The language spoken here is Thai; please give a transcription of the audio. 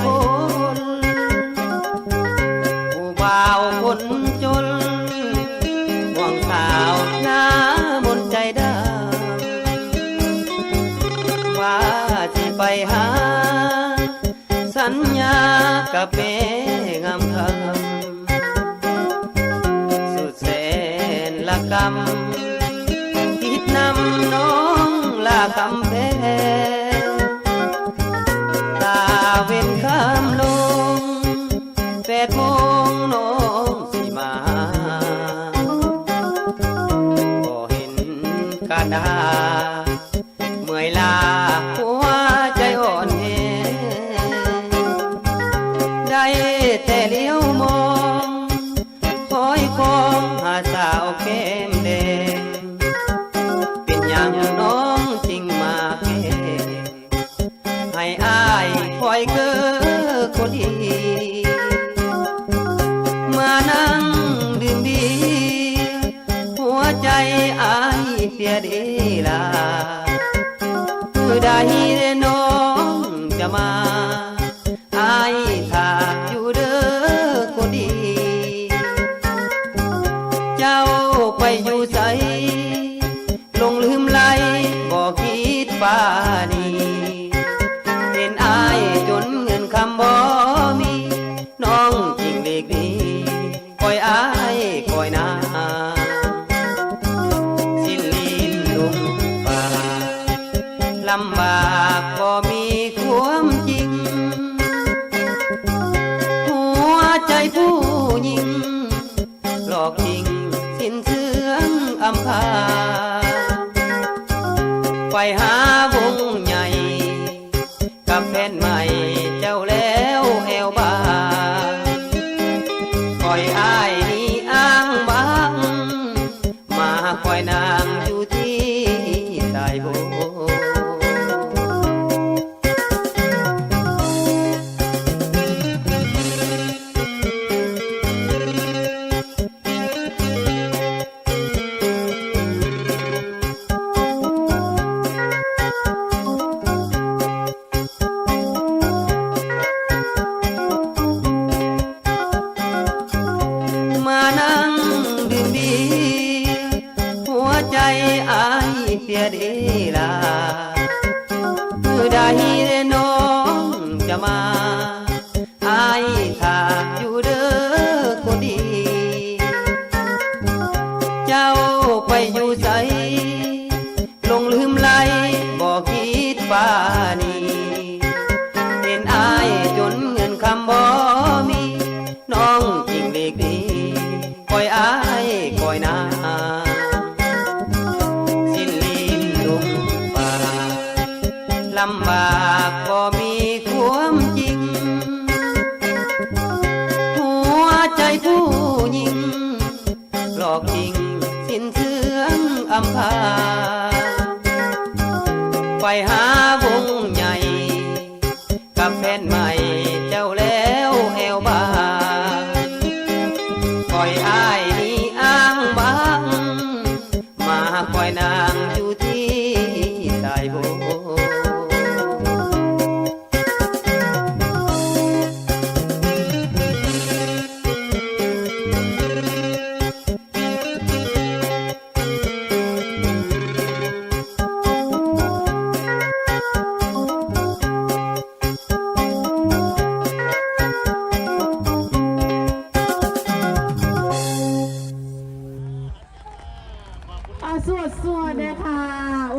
ายพ้นผู้บ่าวคนจนห่วงสาวหน้ามนใจดำว่าจะไปหา สัญญากับแม่งามคำสุดแสนละกำคิดนำน้องละคำ หัวใจอ่อนแอได้แต่เลี้ยวมอง คอยคองหาสาวแก้มแดงเป็นอย่างน้องจริงมาแค่ให้อายคอยเก้อคนดี มานั่งดื่มเบีหัวใจอายเสียดีลา คือได้ ลำบากก็มีความจริง หัวใจผู้หญิง หลอกจริงสิ้นเชื่องอำพาไปหา อายเสียดีลาคือได้น้องจะมาอายถ้าอยู่เด้อคนดี เจ้าไปอยู่ใสลงลืมไหลบอกคิดป่านีเห็นอายจนเงินคำบ่มี น้องจริงเด็กดีคอยอาย ลำบากบ่มีความจริง หัวใจผู้หญิง หลอกจริงสิ้นเชื่องอำพา ไปหาวงใหญ่ กับแฟนใหม่